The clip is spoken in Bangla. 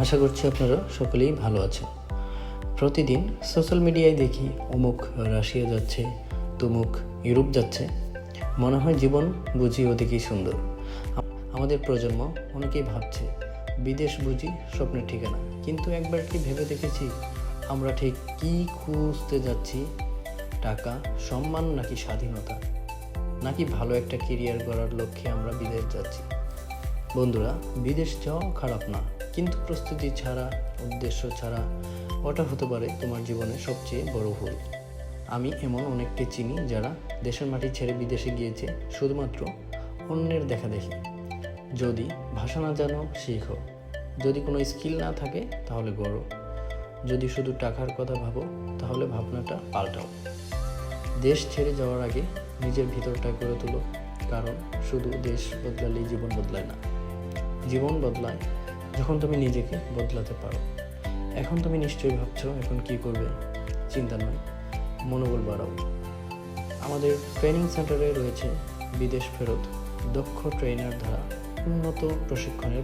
আশা করছি আপনারা সকলেই ভালো আছেন। প্রতিদিন সোশ্যাল মিডিয়ায় দেখি অমুক রাশিয়া যাচ্ছে, তমুক ইউরোপ যাচ্ছে। মনে হয় জীবন বুঝি ওদিকেই সুন্দর। আমাদের প্রজন্ম অনেকেই ভাবছে, বিদেশ বুঝি স্বপ্নের ঠিকানা। কিন্তু একবার কি ভেবে দেখেছি, আমরা ঠিক কী খুঁজতে যাচ্ছি? টাকা, সম্মান নাকি স্বাধীনতা? নাকি ভালো একটা কেরিয়ার গড়ার লক্ষ্যে আমরা বিদেশ যাচ্ছি? বন্ধুরা, বিদেশ যাওয়া খারাপ না। কিন্তু প্রস্তুতি ছাড়া, উদ্দেশ্য ছাড়া ওটা হতে পারে তোমার জীবনের সবচেয়ে বড় ভুল। আমি এমন অনেককে চিনি যারা দেশের মাটি ছেড়ে বিদেশে গিয়েছে শুধুমাত্র অন্যের দেখা দেখি। যদি ভাষা না জানো, শিখো। যদি কোনো স্কিল না থাকে, তাহলে গড়ো। যদি শুধু টাকার কথা ভাবো, তাহলে ভাবনাটা পাল্টাও। দেশ ছেড়ে যাওয়ার আগে নিজের ভিতরটা করে তোলো, কারণ শুধু দেশ বদলালেই জীবন বদলায় না। জীবন বদলায় যখন তুমি নিজেকে বদলাতে পারো। এখন তুমি নিশ্চয়ই ভাবছ, এখন কি করবে? চিন্তা নয় মনোবল বাড়াও। আমাদের ট্রেনিং সেন্টারে রয়েছে বিদেশ ফেরত দক্ষ ট্রেনার দ্বারা উন্নত প্রশিক্ষণের